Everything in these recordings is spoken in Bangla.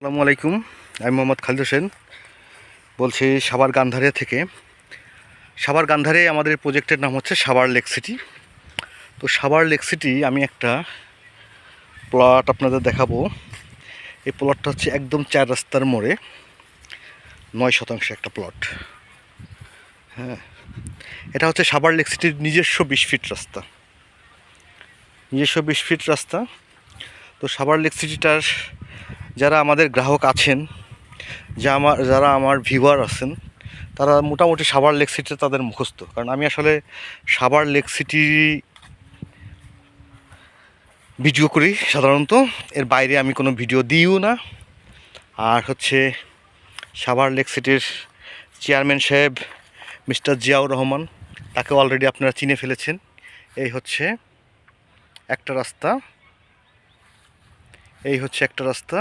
আসসালামু আলাইকুম, আমি মোহাম্মদ খালিদ হোসেন। বলছি সাভার গান্ধারিয়া থেকে। সাভার গান্ধারে আমাদের প্রজেক্টের নাম হচ্ছে সাভার লেক সিটি। তো সাভার লেক সিটি, আমি একটা প্লট আপনাদের দেখাবো। এই প্লটটা হচ্ছে একদম চার রাস্তার মোড়ে, নয় শতাংশ একটা প্লট। হ্যাঁ এটা হচ্ছে সাভার লেক সিটির নিজস্ব বিশ ফিট রাস্তা। নিজস্ব বিশ ফিট রাস্তা। তো সাভার লেক সিটিটার যারা আমাদের গ্রাহক আছেন, যা আমার, যারা আমার ভিউয়ার আছেন, তারা মোটামুটি সাভার লেক সিটি তাদের মুখস্থ। কারণ আমি আসলে সাভার লেক সিটি ভিডিও করি সাধারণত। এর বাইরে আমি কোনো ভিডিও দিইও না। আর হচ্ছে সাভার লেক সিটির চেয়ারম্যান সাহেব মিস্টার জিয়াউর রহমান, তাকে অলরেডি আপনারা চিনে ফেলেছেন। এই হচ্ছে একটা রাস্তা। এই হচ্ছে একটা রাস্তা।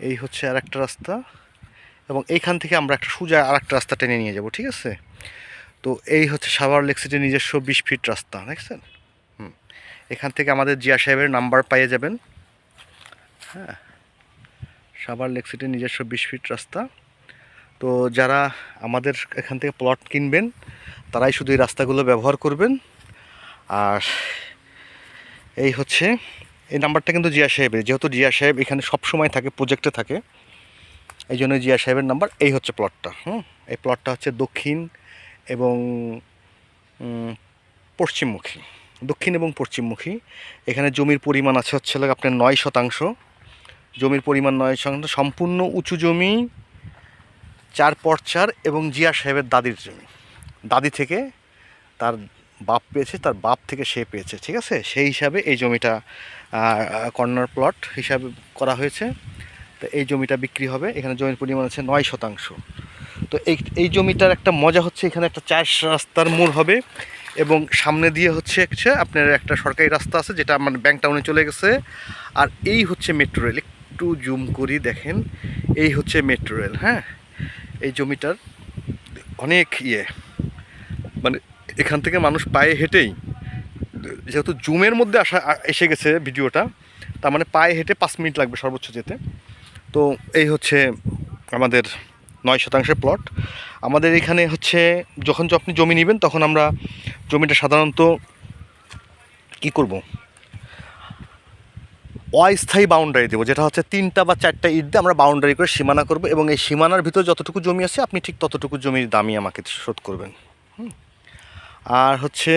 এই হচ্ছে আর একটা রাস্তা এবং এইখান থেকে আমরা একটা সোজা আর একটা রাস্তা টেনে নিয়ে যাব, ঠিক আছে? তো এই হচ্ছে সাভার লেক সিটির নিজস্ব বিশ ফিট রাস্তা, দেখছেন? হুম। এখান থেকে আমাদের জিয়া সাহেবের নাম্বার পাইয়ে যাবেন। হ্যাঁ। সাভার লেক সিটির নিজস্ব বিশ ফিট রাস্তা। তো যারা আমাদের এখান থেকে প্লট কিনবেন, তারাই শুধু এই রাস্তাগুলো ব্যবহার করবেন। আর এই হচ্ছে এই নাম্বারটা কিন্তু জিয়া সাহেবের, যেহেতু জিয়া সাহেব এখানে সব সময় থাকে প্রজেক্টে থাকে এই জন্য জিয়া সাহেবের নাম্বার, এই হচ্ছে প্লটটা হুম? এই প্লটটা হচ্ছে দক্ষিণ এবং পশ্চিমমুখী, দক্ষিণ এবং পশ্চিমমুখী। এখানে জমির পরিমাণ আছে হচ্ছে আপনার নয় শতাংশ। জমির পরিমাণ নয় শতাংশ, সম্পূর্ণ উঁচু জমি, চার পর চার এবং জিয়া সাহেবের দাদির জমি। দাদি থেকে তার বাপ পেয়েছে, তার বাপ থেকে সে পেয়েছে, ঠিক আছে? সেই হিসাবে এই জমিটা কর্নার প্লট হিসাবে করা হয়েছে। তো এই জমিটা বিক্রি হবে, এখানে জমির পরিমাণ আছে নয় শতাংশ। তো এই এই জমিটার একটা মজা হচ্ছে, এখানে একটা চার রাস্তার মোড় হবে এবং সামনে দিয়ে হচ্ছে হচ্ছে আপনার একটা সরকারি রাস্তা আছে, যেটা আমার ব্যাংক টাউনে চলে গেছে। আর এই হচ্ছে মেট্রো রেল একটু জুম করি দেখেন, এই হচ্ছে মেট্রো রেল হ্যাঁ? এই জমিটার অনেক ইয়ে। এখান থেকে মানুষ পায়ে হেঁটেই, যেহেতু জুমের মধ্যে আসা এসে গেছে ভিডিওটা, তার মানে পায়ে হেঁটে পাঁচ মিনিট লাগবে সর্বোচ্চ যেতে। তো এই হচ্ছে আমাদের নয় শতাংশের প্লট। আমাদের এখানে হচ্ছে যখন আপনি জমি নেবেন তখন আমরা জমিটা সাধারণত কি করব? অস্থায়ী বাউন্ডারি দেবো, যেটা হচ্ছে তিনটা বা চারটা ইট দিয়ে আমরা বাউন্ডারি করে সীমানা করব এবং এই সীমানার ভিতর যতটুকু জমি আছে, আপনি ঠিক ততটুকু জমির দামই আমাকে শোধ করবেন। হুম। আর হচ্ছে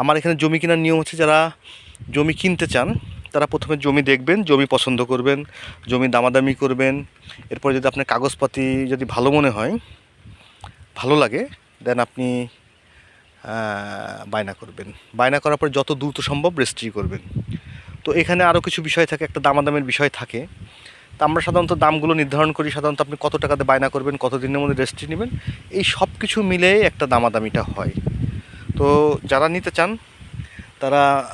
আমার এখানে জমি কেনার নিয়ম হচ্ছে যারা জমি কিনতে চান, তারা প্রথমে জমি দেখবেন, জমি পছন্দ করবেন, জমি দামাদামি করবেন। এরপর যদি আপনার কাগজপাতি যদি ভালো মনে হয়, ভালো লাগে দেন আপনি বায়না করবেন। বায়না করার পর যত দ্রুত সম্ভব রেজিস্ট্রি করবেন। তো এখানে আরও কিছু বিষয় থাকে, একটা দামাদামের বিষয় থাকে। তা আমরা সাধারণত দামগুলো নির্ধারণ করি, সাধারণত আপনি কত টাকাতে বায়না করবেন কত দিনের মধ্যে রেজিস্ট্রি নেবেন, এই সব কিছু মিলেই একটা দামাদামিটা হয়। তো যারা নিতে চান, তারা,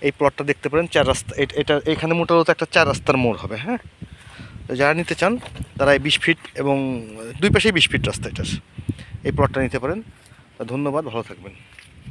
এই প্লটটা দেখতে পারেন, চার রাস্তা এটা, এখানে মোটামুটি একটা চার রাস্তার মোড় হবে হ্যাঁ? যারা নিতে চান, তারা এই বিশ ফিট এবং দুই পাশেই বিশ ফিট রাস্তা এটার। এই প্লটটা নিতে পারেন। ধন্যবাদ, ভালো থাকবেন।